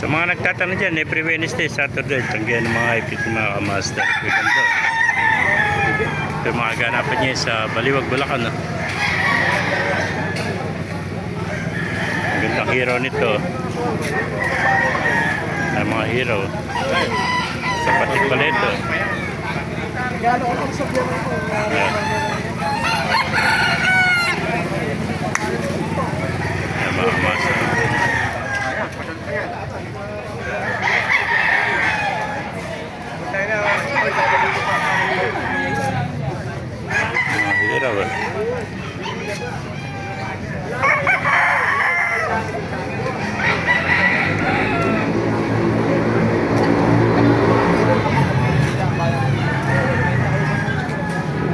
Sa mga nagtatanong dyan, every Wednesday, Saturday, tanggihan ng mga ipit mga master. Weekend to. Ito yung mga ganapan niya sa Baliwag, Bulacan. No? Ang gandang hero nito. Ang mga hero. Sa Patik Paleto. Gano'n ako sa Mga hero. eh.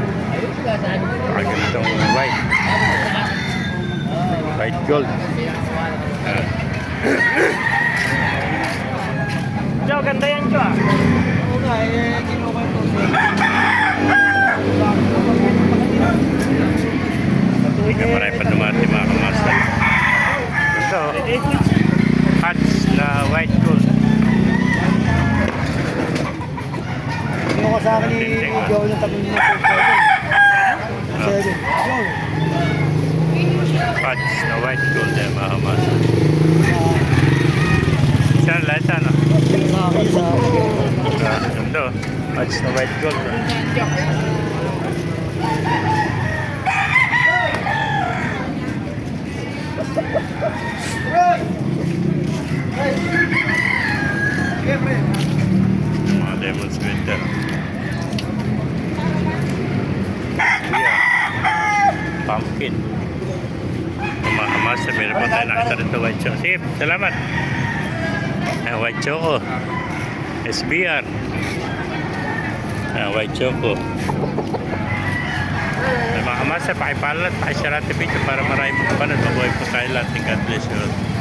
Mga ganitong white. White gold. Ah. Jo, ganda yan, Jo. ah. Oo nga, eh, kinuha ko ito. Hindi marami pa dumati mga kamaster. Ito, white gold. Kinuha sa akin ni Joe yung tabi niya po. Seven. Seven. Hats na white gold eh, mga kamaster. Saan lahat ano? Sa akin sa Ito, hats na white gold. ah. Lemon sweater. Yeah. Pumpkin. Kamasa, meron po tayo nakita rito white choco. Sige, salamat. Ah, white choco. SBR. Ah, white choco. Mga kamasa, pakipala at pakishare natin video para marami mga kapanood. Mabuhay po tayo lahat. God bless you.